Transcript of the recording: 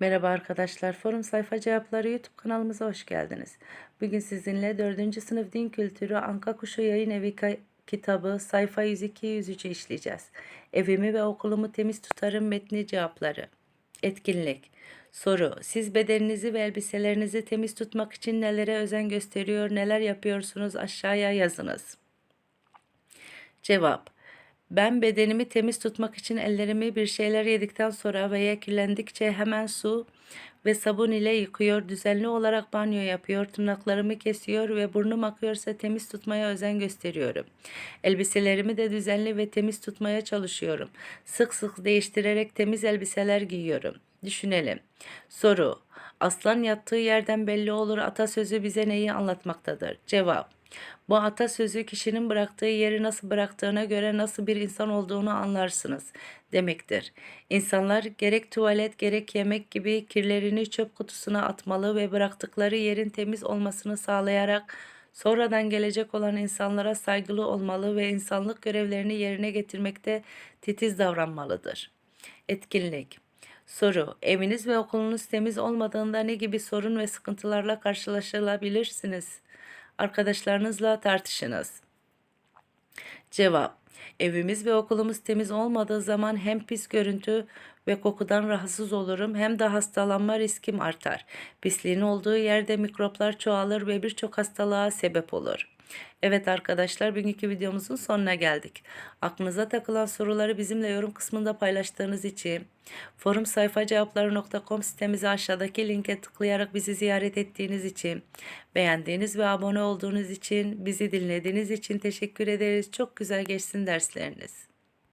Merhaba arkadaşlar, Forum Sayfa Cevapları YouTube kanalımıza hoş geldiniz. Bugün sizinle 4. sınıf din kültürü Anka Kuşu Yayın Evi kitabı sayfa 102-103'ü işleyeceğiz. Evimi ve okulumu temiz tutarım metni cevapları. Etkinlik. Soru. Siz bedeninizi ve elbiselerinizi temiz tutmak için nelere özen gösteriyor, neler yapıyorsunuz aşağıya yazınız. Cevap. Ben bedenimi temiz tutmak için ellerimi bir şeyler yedikten sonra veya kirlendikçe hemen su ve sabun ile yıkıyor, düzenli olarak banyo yapıyor, tırnaklarımı kesiyor ve burnum akıyorsa temiz tutmaya özen gösteriyorum. Elbiselerimi de düzenli ve temiz tutmaya çalışıyorum. Sık sık değiştirerek temiz elbiseler giyiyorum. Düşünelim. Soru. Aslan yattığı yerden belli olur atasözü bize neyi anlatmaktadır? Cevap. Bu atasözü kişinin bıraktığı yeri nasıl bıraktığına göre nasıl bir insan olduğunu anlarsınız demektir. İnsanlar gerek tuvalet gerek yemek gibi kirlerini çöp kutusuna atmalı ve bıraktıkları yerin temiz olmasını sağlayarak sonradan gelecek olan insanlara saygılı olmalı ve insanlık görevlerini yerine getirmekte titiz davranmalıdır. Etkinlik Soru: Eviniz ve okulunuz temiz olmadığında ne gibi sorun ve sıkıntılarla karşılaşılabilirsiniz? Arkadaşlarınızla tartışınız. Cevap: Evimiz ve okulumuz temiz olmadığı zaman hem pis görüntü ve kokudan rahatsız olurum hem de hastalanma riskim artar. Pisliğin olduğu yerde mikroplar çoğalır ve birçok hastalığa sebep olur. Evet arkadaşlar bugünkü videomuzun sonuna geldik. Aklınıza takılan soruları bizimle yorum kısmında paylaştığınız için forumsayfacevapları.com sitemize aşağıdaki linke tıklayarak bizi ziyaret ettiğiniz için beğendiğiniz ve abone olduğunuz için bizi dinlediğiniz için teşekkür ederiz. Çok güzel geçsin dersleriniz.